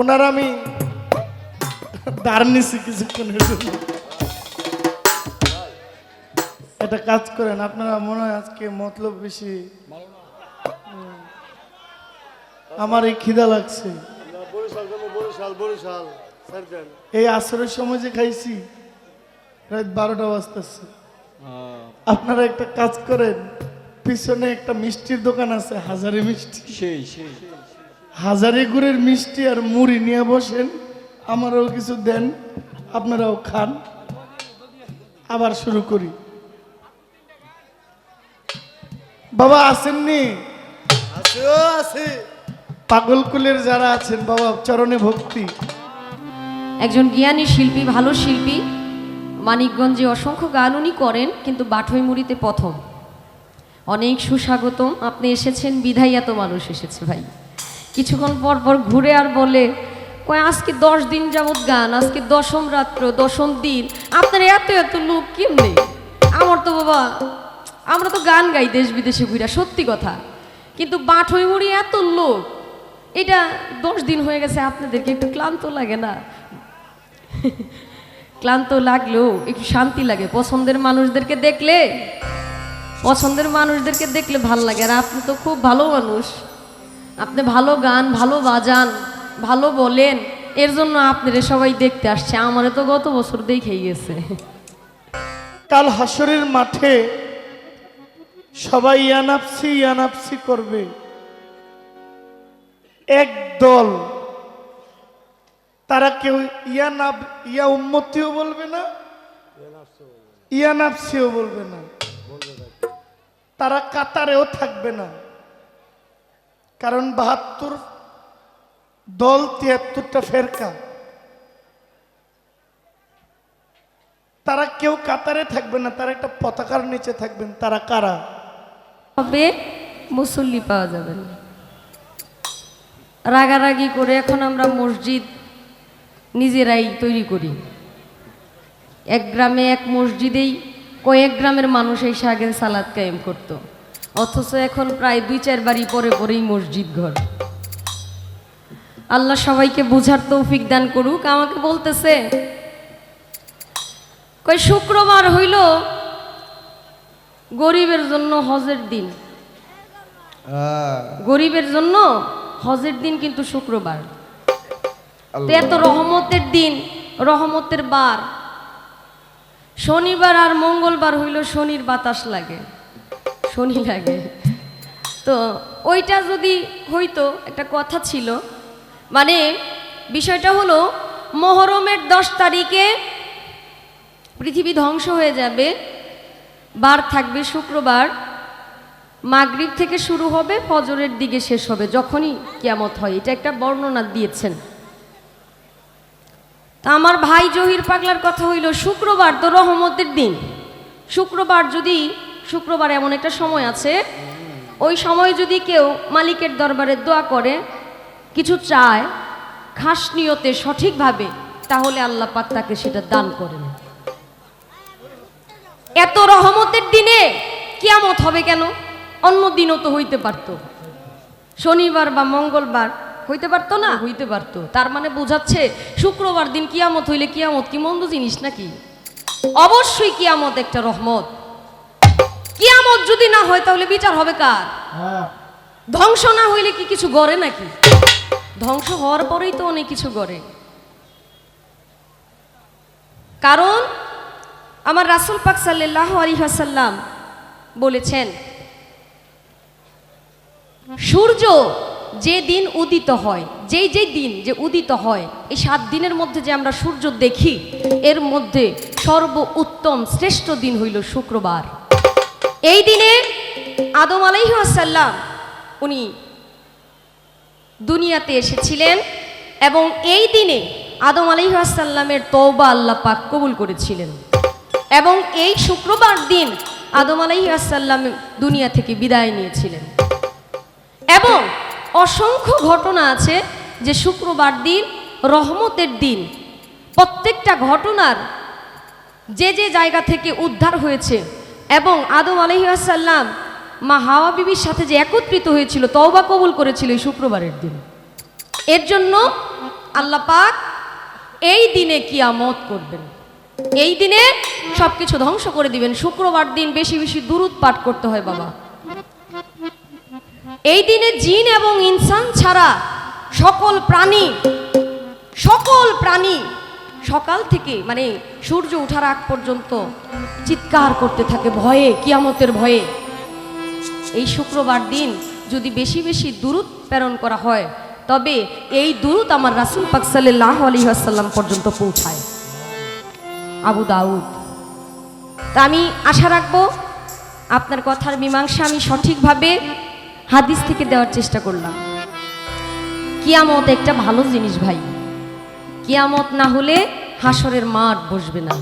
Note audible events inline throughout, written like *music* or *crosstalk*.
ওনার আমি নিছি কিছুক্ষণের জন্য। এটা কাজ করেন আপনারা মনে হয় আজকে মতলব বেশি আমার এই খিদা লাগছে। এই আসরের সময় যে খাইছি রাত বারোটা বাজতেছে। আপনারা একটা কাজ করেন পিছনে একটা মিষ্টির দোকান আছে হাজারি মিষ্টি। সেই সেই। হাজারি গুড়ের মিষ্টি আর মুড়ি নিয়ে বসেন। আমারও কিছু দেন আপনারাও খান। আবার শুরু করি। বাবা আসেননি? আছে। ও আছে পাগলকুলের যারা আছেন বাবা চরণে ভক্তি। একজন জ্ঞানী শিল্পী ভালো শিল্পী। মানিকগঞ্জে অসংখ্য গান উনি করেন কিন্তু বাঠইমুড়িতে প্রথম। অনেক সুস্বাগতম। আপনি এসেছেন বিধাই এত মানুষ এসেছে ভাই। কিছুক্ষণ পর পর ঘুরে আর বলে, কয়, আজকে দশ দিন যাবৎ গান, আজকে দশম রাত্র, দশম দিন। আপনার এত এত লোক কেমনে? আমার তো বাবা, আমরা তো গান গাই দেশ বিদেশে ঘুরা, সত্যি কথা। কিন্তু বাঠইমুড়ি এত লোক, এটা দশ দিন হয়ে গেছে, আপনাদেরকে একটু ক্লান্ত লাগে না? *laughs* ক্লান্ত লাগলেও একটু শান্তি লাগে। পছন্দের মানুষদেরকে দেখলে, পছন্দের মানুষদেরকে দেখলে ভালো লাগে। আর আপনি তো খুব ভালো মানুষ। আপনি ভালো গান, ভালো বাজান, ভালো বলেন, এর জন্য আপনারা সবাই দেখতে আসছে। আমারে তো গত বছর দেখেই গেছে। কাল হাসরের মাঠে সবাই ইয়ানাপসি ইয়ানাপসি করবে। এক দল। তারা কেউ ইয়া নাব ইয়া উম্মতিও বলবে না, ইয়ানাপসিও বলবে না। তারা কাতারেও থাকবে না। কারণ বাহাত্তর দল তিয়াত্তরটা ফেরকা। তারা কেউ কাতারে থাকবে না, তারা একটা পতাকার নিচে থাকবেন। তারা কারা? হবে মুসল্লি পাওয়া যাবে রাগারাগি করে এখন আমরা মসজিদ নিজেরাই তৈরি করি। এক গ্রামে এক মসজিদেই কয়েক গ্রামের মানুষ এই সাগের সালাদ কায়েম করত। অথচ এখন প্রায় দুই চার বাড়ি পরে পরেই মসজিদ ঘর। আল্লাহ সবাইকে বুঝার তৌফিক দান করুক আমাকে বলতেছে কই শুক্রবার হইল গরিবের জন্য হজের দিন। গরিবের জন্য হজের দিন কিন্তু শুক্রবার। তো এত রহমতের দিন রহমতের বার। শনিবার আর মঙ্গলবার হইল শনির বাতাস লাগে। শনি লাগে। তো ওইটা যদি হইতো, একটা কথা ছিল মানে বিষয়টা হলো, মহরমের দশ তারিখে পৃথিবী ধ্বংস হয়ে যাবে, বার থাকবে শুক্রবার, মাগরিব থেকে শুরু হবে, ফজরের দিকে শেষ হবে, যখনই কিয়ামত হয়। এটা একটা বর্ণনা দিয়েছেন। তা আমার ভাই জহির পাগলার কথা হইল, শুক্রবার তো রহমতের দিন। শুক্রবার যদি শুক্রবার এমন একটা সময় আছে। ওই সময় যদি কেউ মালিকের দরবারে দোয়া করে, কিছু চায়, খাস নিয়তে সঠিকভাবে, তাহলে আল্লাহ পাক তাকে সেটা দান করেন। এত রহমতের দিনে কিয়ামত হবে কেন? অন্য দিনও তো হইতে পারতো। শনিবার বা মঙ্গলবার হইতে পারতো না? হইতে পারতো। তার মানে বোঝাচ্ছে শুক্রবার দিন কিয়ামত হইলে কিয়ামত কি মন্দ জিনিস নাকি? অবশ্যই কিয়ামত একটা রহমত। কিয়ামত যদি না হয় তাহলে বিচার হবে কার? ধ্বংস না হইলে কি কিছু গড়ে নাকি? ধ্বংস হওয়ার পরেই তো অনেক কিছু গড়ে। কারণ আমার রাসুল পাক সাল্লাহ আলিহাসাল্লাম বলেছেন সূর্য যে দিন উদিত হয় যেই যেই দিন যে উদিত হয় এই সাত দিনের মধ্যে যে আমরা সূর্য দেখি এর মধ্যে সর্ব উত্তম শ্রেষ্ঠ দিন হইল শুক্রবার। এই দিনে আদম আলাইহাসাল্লাম উনি দুনিয়াতে এসেছিলেন এবং এই দিনে আদম আলাইহাসাল্লামের তওবা আল্লাহ পাক কবুল করেছিলেন। এবং এই শুক্রবার দিন আদম আলাইহাসাল্লাম দুনিয়া থেকে বিদায় নিয়েছিলেন। এবং অসংখ্য ঘটনা আছে যে শুক্রবার দিন, রহমতের দিন, প্রত্যেকটা ঘটনার যে যে জায়গা থেকে উদ্ধার হয়েছে এবং আদম আলহিহাসাল্লাম মা হাওয়া বিবির সাথে যে একত্রিত হয়েছিল, তওবা কবুল করেছিল এই শুক্রবারের দিন। এর জন্য আল্লাহ পাক এই দিনে কিয়ামত করবেন। এই দিনে সব কিছু ধ্বংস করে দিবেন। শুক্রবার দিন বেশি বেশি দুরুদ পাঠ করতে হয় বাবা। এই দিনে জিন এবং ইনসান ছাড়া সকল প্রাণী সকল প্রাণী সকাল থেকে মানে সূর্য ওঠার আগ পর্যন্ত চিৎকার করতে থাকে ভয়ে, কিয়ামতের ভয়ে। এই শুক্রবার দিন যদি বেশি বেশি দূরত প্রেরণ করা হয়, তবে এই দূরত আমার রাসুল পাক সাল্লাহ আলী আসাল্লাম পর্যন্ত পৌঁছায়। আবু দাউদ। তা আমি আশা রাখব আপনার কথার মীমাংসা আমি সঠিকভাবে হাদিস থেকে দেওয়ার চেষ্টা করলাম। কিয়ামত একটা ভালো জিনিস ভাই। কিয়ামত না হলে হাসরের মাঠ বসবে না।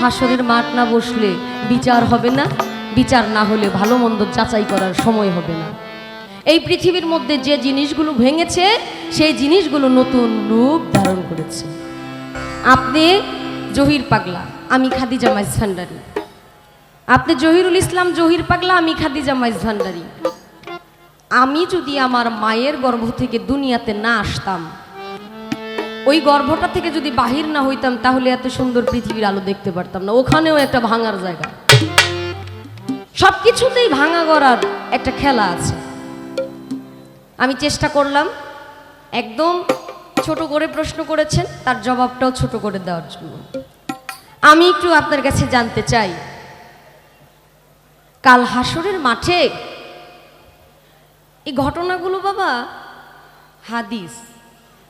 হাসরের মাঠ না বসলে বিচার হবে না। বিচার না হলে ভালো মন্দ যাচাই করার সময় হবে না। এই পৃথিবীর মধ্যে যে জিনিসগুলো ভেঙেছে, সেই জিনিসগুলো নতুন রূপ ধারণ করেছে। আপনি জহির পাগলা, আমি খাদিজা মাইজ ভান্ডারি। আপনি জহিরুল ইসলাম, জহির পাগলা, আমি খাদিজা মাইজ ভান্ডারি। আমি যদি আমার মায়ের গর্ভ থেকে দুনিয়াতে না আসতাম ওই গর্ভটা থেকে যদি বাহির না হইতাম, তাহলে এত সুন্দর পৃথিবীর আলো দেখতে পারতাম না। ওখানেও একটা ভাঙার জায়গা। সব কিছুতেই ভাঙা গড়ার একটা খেলা আছে। আমি চেষ্টা করলাম, একদম ছোট করে প্রশ্ন করেছেন, তার জবাবটাও ছোট করে দেওয়ার জন্য। আমি একটু আপনার কাছে জানতে চাই, কাল হাসরের মাঠে এই ঘটনাগুলো বাবা হাদিস।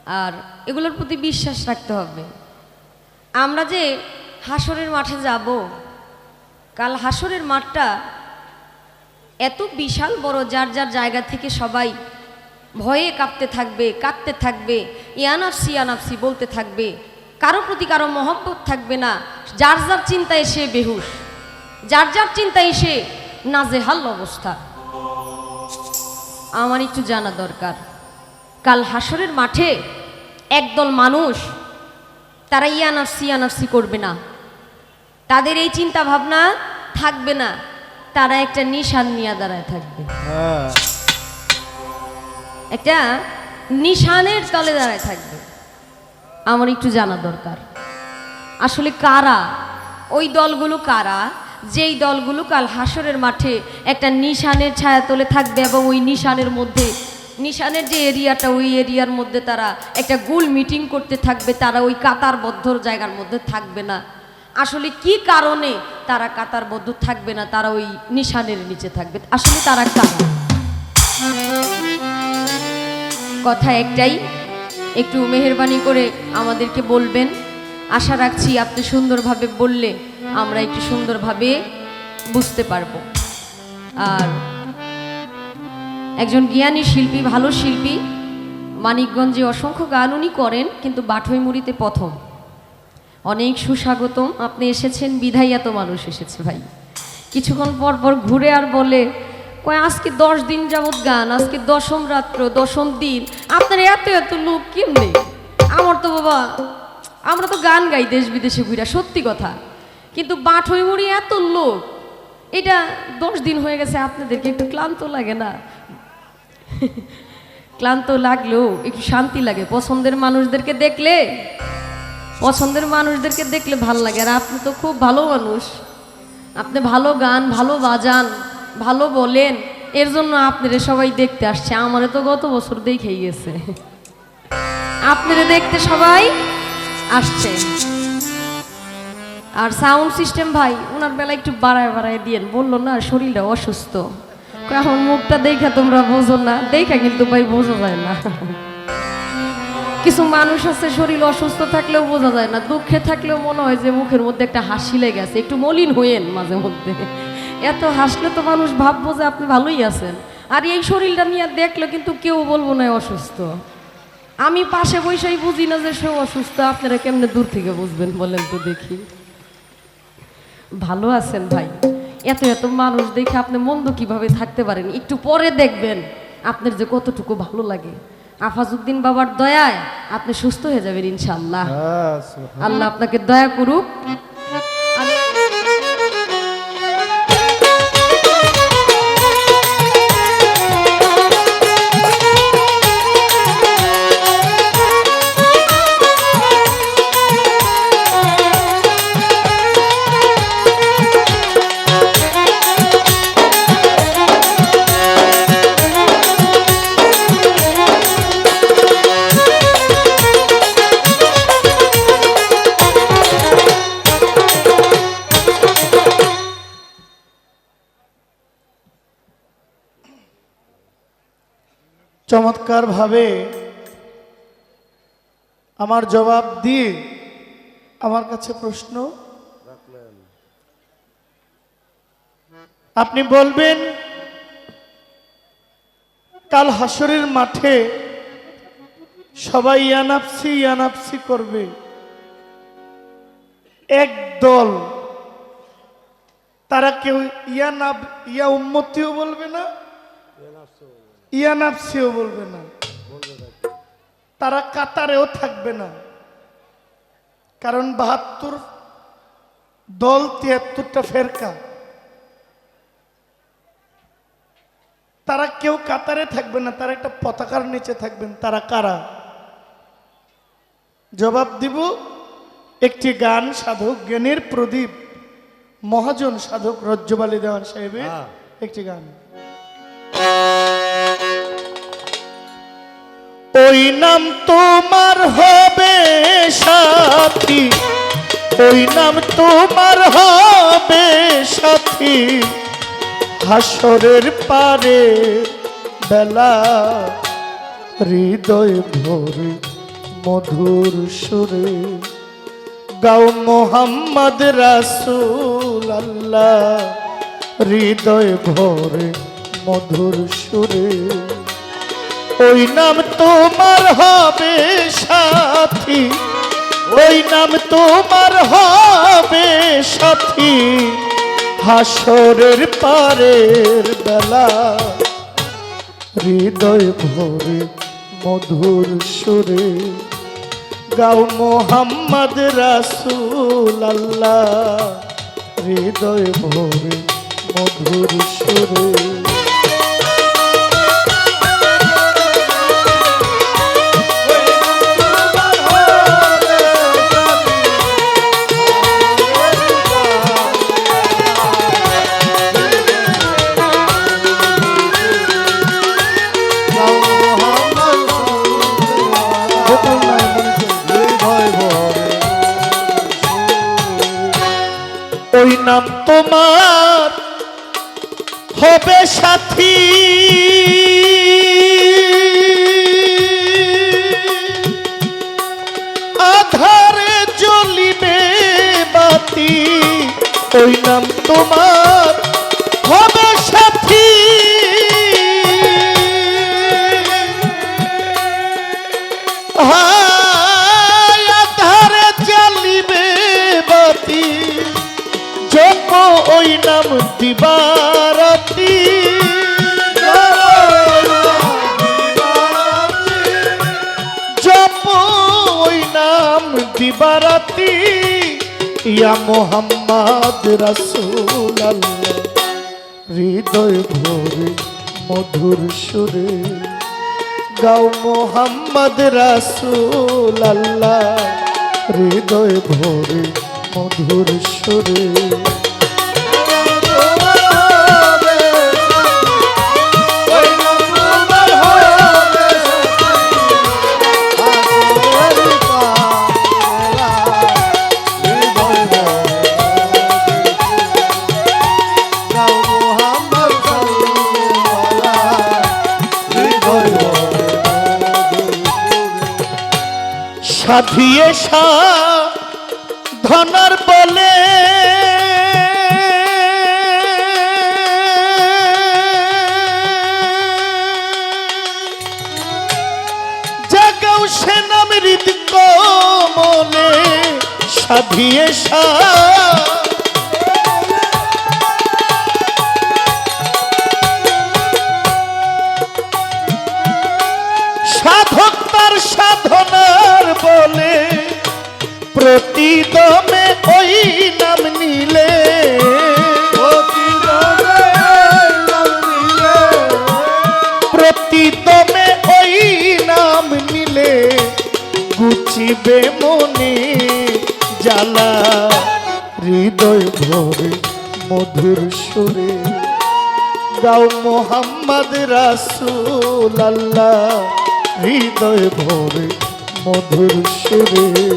আর এগুলোর প্রতি বিশ্বাস রাখতে হবে। আমরা যে হাসরের মাঠে যাব, কাল হাসরের মাঠটা এত বিশাল বড়, যার যার জায়গা থেকে সবাই ভয়ে কাঁপতে থাকবে, কাঁদতে থাকবে, ইয়ানাফসি ইয়ানাফসি বলতে থাকবে, কারও প্রতি কারও মহব্বত থাকবে না, যার যার চিন্তায় সে বেহুশ, যার যার চিন্তায় সে নাজেহাল অবস্থা। আমার একটু জানা দরকার, কাল হাসরের মাঠে একদল মানুষ তারা ইয়ানাফসি ইয়ানাফসি করবে না। তাদের এই চিন্তা ভাবনা থাকবে না। তারা একটা নিশান নিয়ে দাঁড়ায় থাকবে। একটা নিশানের তলে দাঁড়ায় থাকবে। আমার একটু জানা দরকার। আসলে কারা? ওই দলগুলো কারা? যেই দলগুলো কাল হাসরের মাঠে একটা নিশানের ছায়া তলে থাকবে এবং ওই নিশানের মধ্যে নিশানের যে এরিয়াটা, ওই এরিয়ার মধ্যে তারা একটা গোল মিটিং করতে থাকবে, তারা ওই কাতারবদ্ধ জায়গার মধ্যে থাকবে না। আসলে কি কারণে তারা কাতারবদ্ধ থাকবে না, তারা ওই নিশানের নিচে থাকবে? আসলে তারা কারা? কথা একটাই, একটু মেহরবানি করে আমাদেরকে বলবেন, আশা রাখছি আপনি সুন্দরভাবে বললে আমরা একটু সুন্দরভাবে বুঝতে পারব। আর একজন জ্ঞানী শিল্পী, ভালো শিল্পী, মানিকগঞ্জে অসংখ্য গান উনি করেন, কিন্তু বাঠইমুড়িতে প্রথম। অনেক সুস্বাগতম, আপনি এসেছেন, বিধাই এত মানুষ এসেছে ভাই। কিছুক্ষণ পর পর ঘুরে আর বলে, কয়, আজকে দশ দিন যাবৎ গান, আজকে দশম রাত্র, দশম দিন, আপনার এত এত লোক কেমনে? আমার তো বাবা, আমরা তো গান গাই দেশ বিদেশে ঘুরা, সত্যি কথা। কিন্তু বাঠই মুড়ি এত লোক, এটা দশ দিন হয়ে গেছে, আপনাদেরকে একটু ক্লান্ত লাগে না? *laughs* ক্লান্ত লাগলেও, একটু শান্তি লাগে। পছন্দের মানুষদেরকে দেখলে, পছন্দের মানুষদেরকে দেখলে ভালো লাগে। আর আপনি তো খুব ভালো মানুষ। আপনি ভালো গান, ভালো বাজান, ভালো বলেন, এর জন্য আপনারা সবাই দেখতে আসছে। আমারে তো গত বছর দেখেই গেছে। *laughs* আপনারা দেখতে সবাই আসছে। আর সাউন্ড সিস্টেম ভাই ওনার বেলা একটু বাড়ায় বাড়ায় দিয়েন। বলল, না, শরীরটা অসুস্থ। এখন মুখটা দেখা তোমরা বোঝো না। দেখা কিন্তু ভাই বোঝা যায় না। কিছু মানুষ আছে, শরীর অসুস্থ থাকলেও বোঝা যায় না। দুঃখে থাকলেও মনে হয় যে মুখের মধ্যে একটা হাসি লেগে আছে। একটু মলিন হইয়েন মাঝে মধ্যে। এত হাসলে তো মানুষ ভাববো যে আপনি ভালোই আছেন। আর এই শরীরটা নিয়ে দেখলে কিন্তু কেউ বলব না অসুস্থ। আমি পাশে বসেই বুঝি না যে সে অসুস্থ। আপনারা কেমনে দূর থেকে বুঝবেন বলেন তো দেখি। ভালো আছেন ভাই? এত এত মানুষ দেখে আপনি মন্দ কীভাবে থাকতে পারেন? একটু পরে দেখবেন আপনার যে কতটুকু ভালো লাগে। আফাজউদ্দিন বাবার দয়ায় আপনি সুস্থ হয়ে যাবেন ইনশাল্লাহ আল্লাহ আপনাকে দয়া করুক। চমৎকারভাবে আমার জবাব দিয়ে আমার কাছে প্রশ্ন। আপনি বলবেন, কাল হাসরের মাঠে সবাই ইয়ানাপসি ইয়ানাপসি করবে। এক দল। তারা কেউ ইয়া নাব ইয়া উম্মতিও বলবে না ইয়া নাফসিও বলবে না। তারা কাতারেও থাকবে না। কারণ বাহাত্তর দল তিয়াত্তরটা ফেরকা। তারা কেউ কাতারে থাকবে না তারা একটা পতাকার নিচে থাকবেন। তারা কারা? জবাব দিব একটি গান সাধক জ্ঞানের প্রদীপ মহাজন সাধক রজ্জবালী দেওয়ান সাহেবের হ্যাঁ। একটি গান। ওই নাম তোমার হবে সাথী। ওই নাম তোমার হবে সাথী। হাসরের পারে বেলা, হৃদয় ভরে মধুর সুরে। গাও মোহাম্মদ রাসূল আল্লাহ, হৃদয় ভরে মধুর সুরে। ওই নাম তোমার হবে সাথী। ওই নাম তোমার হবে সাথী। হাসরের পারের বেলা, হৃদয় ভরে মধুর সুরে গাও মোহাম্মদ রাসূল আল্লাহ। হৃদয় ভরে মধুর সুরে নাম তোমার। ইয়া মোহাম্মদ রসুল হৃদয় ভোরে মধুর সুরে গাও মোহাম্মদ রসুল্লাহ হৃদয় ভোরে মধুর সুরে। সাধিয়ে ধনার বলে। জাগাও সে নাম হৃদ কমলে সাধিয়ে সা গাও মোহাম্মদ রাসুল্লাহ হৃদয় ভরে মধুর সুরে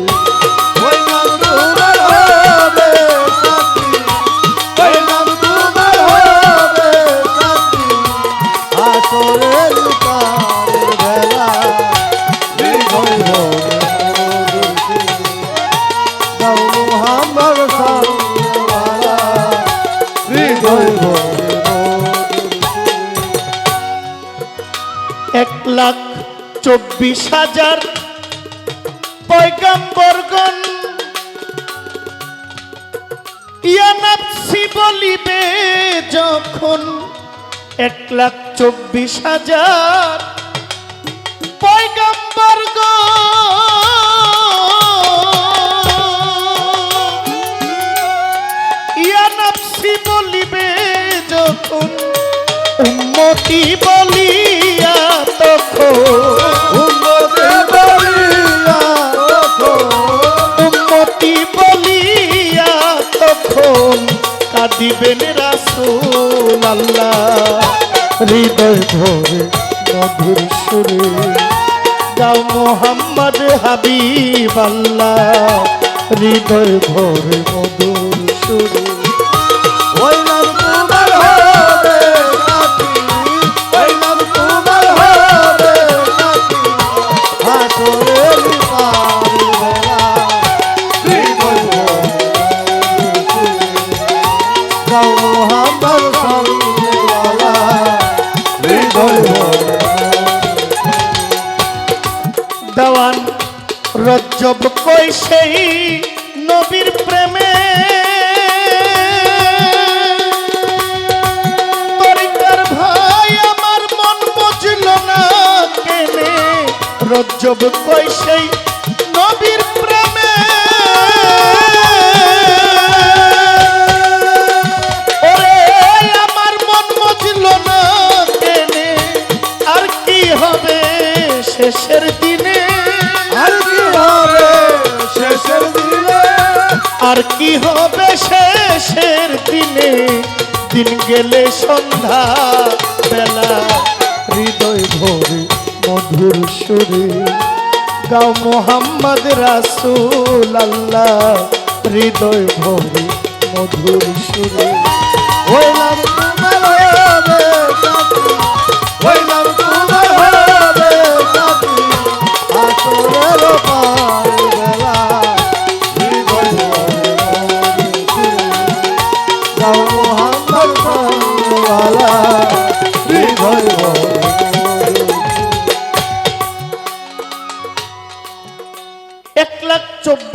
চব্বিশ হাজার পয়গাম্বরগণ ইয়ানাপসি বলিবে যখন এক লাখ চব্বিশ হাজার ইয়ানাপসি বলিবে যখন উম্মতি বলিয়া তখন কাঁদিবেন রাসূল হৃদয় ভরে মধুর সুরে যাও মোহাম্মদ হৃদয় মধুর সুরে আর কি হবে শেষের দিনে? দিন গেলে সন্ধ্যা বেলা, হৃদয় ভরে, মধুর সুরে। গাও মোহাম্মদ রাসুল আল্লাহ, হৃদয় ভরে, মধুর সুরে। ওই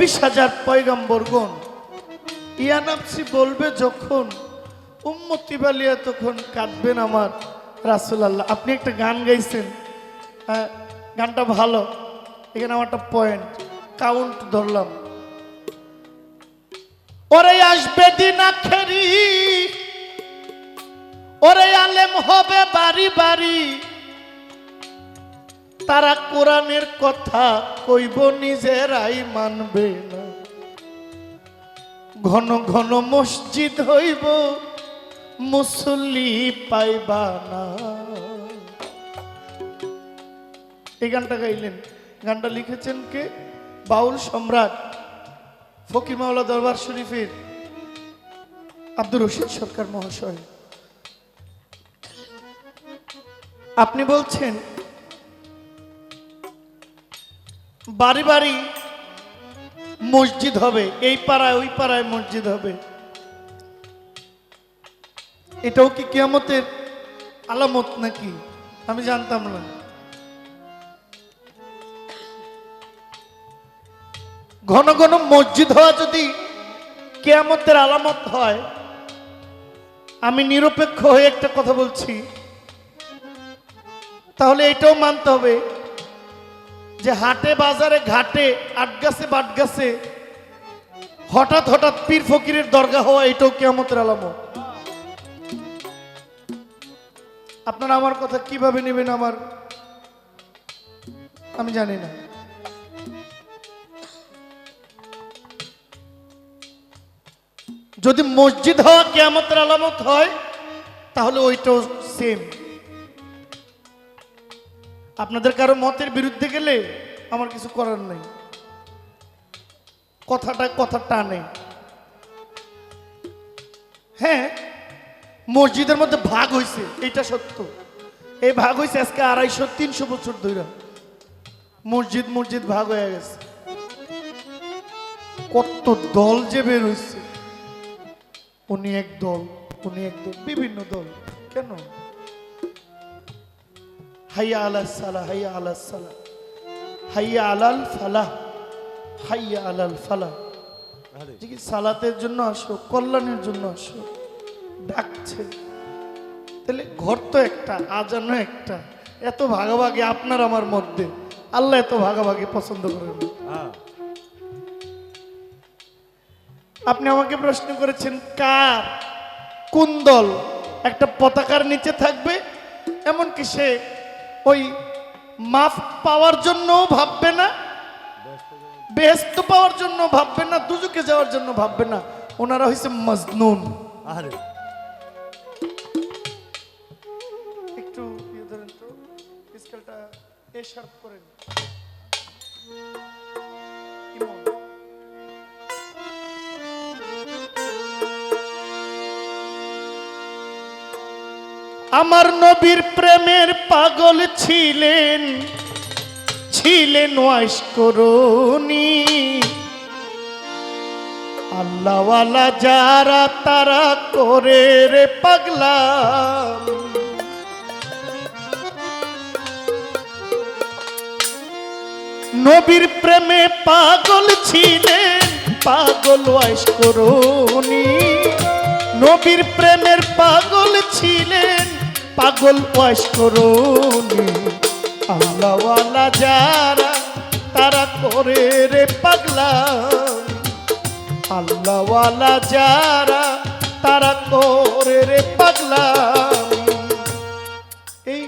চব্বিশ হাজার পয়গাম্বরগণ ইয়ানাপসি বলবে যখন উম্মতি বালিয়া তখন কাঁদবেন আমার রাসুল আল্লাহ। আপনি একটা গান গাইছেন হ্যাঁ, গানটা ভালো এখানে আমার একটা পয়েন্ট কাউন্ট ধরলাম। ওরে আসবে দিন আখেরি ওরে আলেম হবে বাড়ি বাড়ি তারা কোরআনের কথা কইব, নিজেরাই মানবে না। ঘন ঘন মসজিদ হইব, মুসল্লি পাইবা না। এই গানটা গাইলেন। গানটা লিখেছেন কে? বাউল সম্রাট ফকির মাওলা দরবার শরীফের আব্দুর রশিদ সরকার মহাশয়। আপনি বলছেন বাড়ি বাড়ি মসজিদ হবে। এই পাড়ায়, ওই পাড়ায় মসজিদ হবে। এটাও কি কিয়ামতের আলামত নাকি? আমি জানতাম না। ঘন ঘন মসজিদ হওয়া যদি কেয়ামতের আলামত হয়, আমি নিরপেক্ষ হয়ে একটা কথা বলছি। তাহলে এটাও মানতে হবে যে হাটে, বাজারে, ঘাটে, আটগাছে, বাটগাছে, হঠাৎ হঠাৎ পীর ফকিরের দরগা হওয়া এটাও কেয়ামতের আলামত। আপনারা আমার কথা কীভাবে নেবেন আমার? আমি জানি না। যদি মসজিদ হওয়া কেয়ামতের আলামত হয়, তাহলে ওইটাও সেম আপনাদের কারও মতের বিরুদ্ধে গেলে আমার কিছু করার নেই। কথাটা কথা টানে। হ্যাঁ মসজিদের মধ্যে ভাগ হয়েছে এটা সত্য। এই ভাগ হয়েছে আজকে আড়াইশো, তিনশো বছর ধরে মসজিদ মসজিদ ভাগ হয়ে গেছে। কত দল যে বের হয়েছে উনি এক দল উনি এক দল, বিভিন্ন দল। কেন? হাইয়া আলাহ সালা হাইয়া আলাহ সালা হাইয়া আলাল ফালাহ হাইয়া আলাল ফালাহ কি সালাতের জন্য আসো কল্যাণের জন্য আসো ডাকছে তাহলে ঘর তো একটা আজানো একটা এত ভাগাভাগি আপনার আমার মধ্যে আল্লাহ এত ভাগাভাগি পছন্দ করেন না। আপনি আমাকে প্রশ্ন করেছেন কার কোন দল একটা পতাকার নিচে থাকবে এমনকি সে ওই মাফ পাওয়ার জন্য ভাববে না বেহেস্ত পাওয়ার জন্য ভাববে না দুজুকে যাওয়ার জন্য ভাববে না। ওনারা হয়েছে মজনুন। আরে একটু ইয়ে ধরেন তো স্কেলটা এ শার্প করেন। আমার নবীর প্রেমের পাগল ছিলেন ছিলেন ওয়াইস করুনি আল্লাহওয়ালা যারা তারা করে রে পাগলা। নবীর প্রেমে পাগল ছিলেন, পাগল ওয়াইস করুনি নবীর প্রেমের পাগল ছিলেন পাগল ওয়াইস করুনি আল্লাহওয়ালা যারা, তারা করে রে পাগলা। আল্লাহওয়ালা যারা, তারা করে রে পাগলা। এই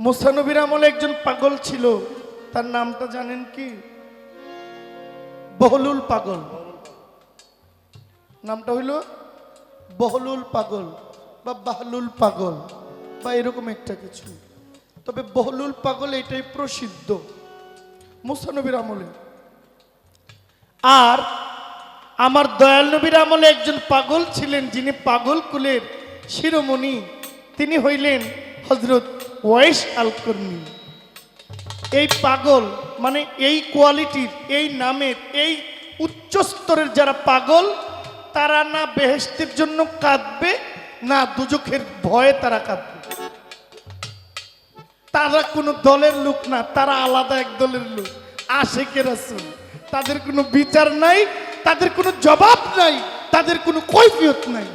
মুসানবির আমলে একজন পাগল ছিল, তার নামটা জানেন কি? বহলুল পাগল। নামটা হইল বহলুল পাগল। বা বাহলুল পাগল, বা এরকম একটা কিছু। তবে বহলুল পাগল এটাই প্রসিদ্ধ মুসানবির আমলে। আর আমার দয়াল নবীর আমলে একজন পাগল ছিলেন যিনি পাগল কুলের শিরোমণি, তিনি হইলেন হজরত ওয়েস আল কর্মী এই পাগল মানে এই কোয়ালিটির, এই নামের, এই উচ্চ স্তরের যারা পাগল, তারা না বেহেস্তের জন্য কাঁদবে না দুজখের ভয়ে তারা কাঁদবে। তারা কোনো দলের লোক না, তারা আলাদা এক দলের লোক। আশেকের আসুন তাদের কোনো বিচার নাই, তাদের কোনো জবাব নাই, তাদের কোনো কৈফিয়ত নাই।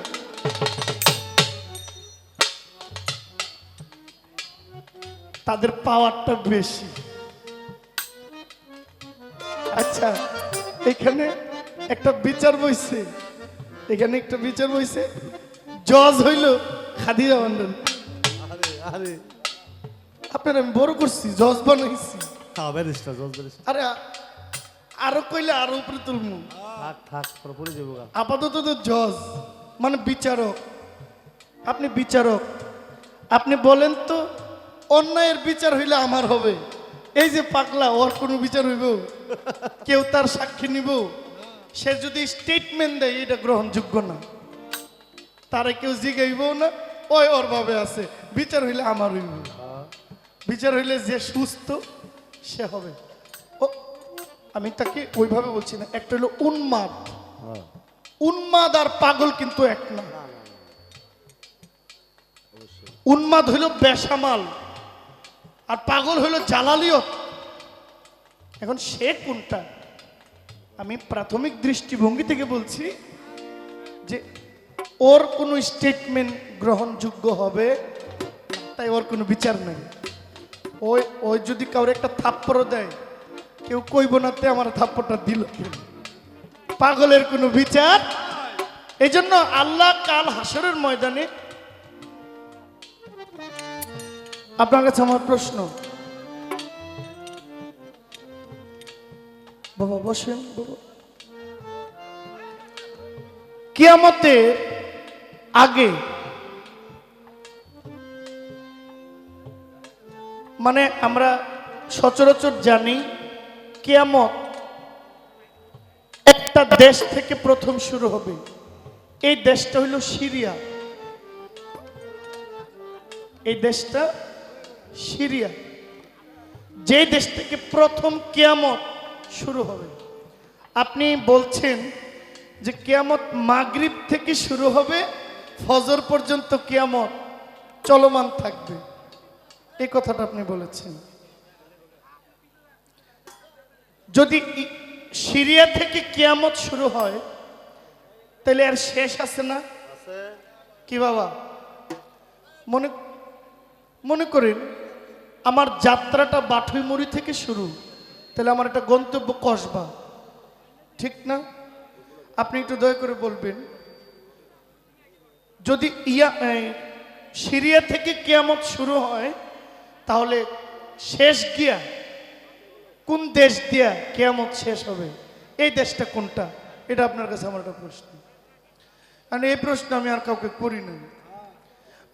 তাদের পাওয়ারটা বেশি। আচ্ছা এখানে একটা বিচার বইছে। এখানে একটা বিচার বইছে। জজ হইল খাদিজা আরে আরে। আপনার আমি বড় করছি জজ বানাইছি। হ্যাঁ ব্যারিস্টার জজ ব্যারিস্টার। আরে আরও কইলে আরও উপরে তুলমু। থাক থাক পরে যাব আপাতত তো জজ মানে বিচারক। আপনি বিচারক। আপনি বলেন তো অন্যায়ের বিচার হইলে আমার হবে। এই যে পাগলা ওর কোনো বিচার হইব? কেউ তার সাক্ষী নিব? সে যদি স্টেটমেন্ট দেয় এটা গ্রহণযোগ্য না। তারা কেউ জিগাইব না, ওই ওর ভাবে আছে। বিচার হইলে আমার হইব। বিচার হইলে যে সুস্থ, সে হবে। ও, আমি তাকে ওইভাবে বলছি না, একটা হলো উন্মাদ। উন্মাদ আর পাগল কিন্তু এক না। উন্মাদ হইল বেসামাল, আর পাগল হইল জালালিয়ত। এখন সে কোনটা? আমি প্রাথমিক দৃষ্টিভঙ্গি থেকে বলছি ওর কোনো স্টেটমেন্ট গ্রহণযোগ্য হবে? তাই ওর কোনো বিচার নেই। ওই ওই যদি কাউরে একটা থাপ্পড় দেয়, কেউ কইব না তে আমার থাপ্পড়টা দিল পাগলের কোনো বিচার? এই জন্য আল্লাহ কাল হাসরের ময়দানে, আপনার কাছে আমার প্রশ্ন। বাবা, বসেন, বাবা। কিয়ামতের আগে। মানে আমরা সচরাচর জানি, কেয়ামত একটা দেশ থেকে প্রথম শুরু হবে। এই দেশটা হইল সিরিয়া। এই দেশটা সিরিয়া। যে দেশ থেকে প্রথম কেয়ামত শুরু হবে। আপনি বলছেন যে কেয়ামত মাগরিব থেকে শুরু হবে ফজর পর্যন্ত কিয়ামত চলমান থাকবে। এই কথাটা আপনি বলেছেন। যদি সিরিয়া থেকে কিয়ামত শুরু হয় তাহলে আর শেষ আছে না? কি বাবা? মনে মনে করেন আমার যাত্রাটা বাঠুইমুড়ি থেকে শুরু তাহলে আমার একটা গন্তব্য কসবা। ঠিক না? আপনি একটু দয়া করে বলবেন যদি ইয়া সিরিয়া থেকে কিয়ামত শুরু হয়, তাহলে শেষ গিয়া কোন দেশ দিয়া কেয়ামত শেষ হবে? এই দেশটা কোনটা? এটা আপনার কাছে আমার একটা প্রশ্ন। কারণ এই প্রশ্ন আমি আর কাউকে করি না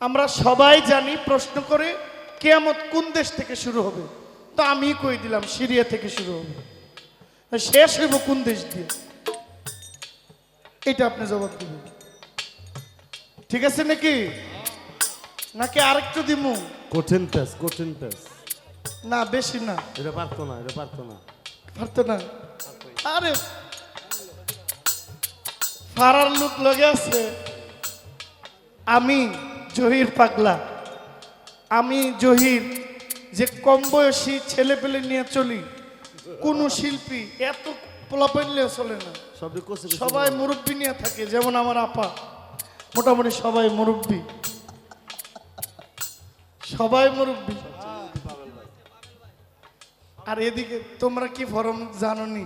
আমরা সবাই জানি, প্রশ্ন করে কেয়ামত কোন দেশ থেকে শুরু হবে? তো আমি কই দিলাম, সিরিয়া থেকে শুরু হবে। শেষ হইব কোন দেশ দিয়ে? এটা আপনি জবাব দিবেন। ঠিক আছে নাকি? নাকি আরেকটু দিমু? কঠিন পেস কঠিন পেস না বেশি না। এটা পারতো না এটা পারতো না। পারতো না? আরে! ফারার লোক লগে আছে। আমি জহির পাগলা। আমি জহির যে কম বয়সী ছেলে পেলে নিয়ে চলি। কোন শিল্পী এত পোলাপাইলে চলে না। সবাই মুরব্বী নিয়ে থাকে যেমন আমার আপা। মোটামুটি সবাই মুরব্বী। সবাই মুরব্বী। আর এদিকে তোমরা কি ফরম জানোনি?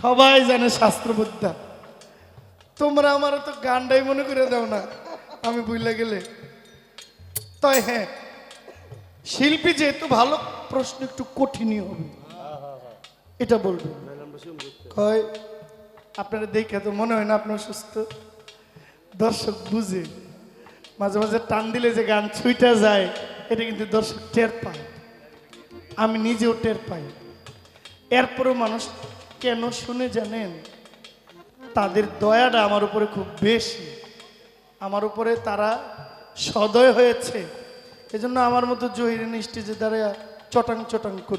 সবাই জানে শাস্ত্রবিদ্যা তোমরা আমার তো গানটাই মনে করে দাও না, আমি বুঝলে গেলে। তাই হ্যাঁ শিল্পী যেহেতু ভালো, প্রশ্ন একটু কঠিনই হবে। এটা বলবেন হয় আপনারা দেখে তো মনে হয় না আপনার সুস্থ দর্শক বুঝে, মাঝে মাঝে টান দিলে যে গান ছুইটা যায়, এটা কিন্তু দর্শক টের পায়। আমি নিজেও টের পাই। এরপরেও মানুষ কেন শুনে জানেন? তাদের দয়াটা আমার উপরে খুব বেশি। আমার উপরে তারা সদয় হয়েছে। এজন্য আমার মতো জহিরিন স্টেজে দাঁড়ায় চটাং চটাং করে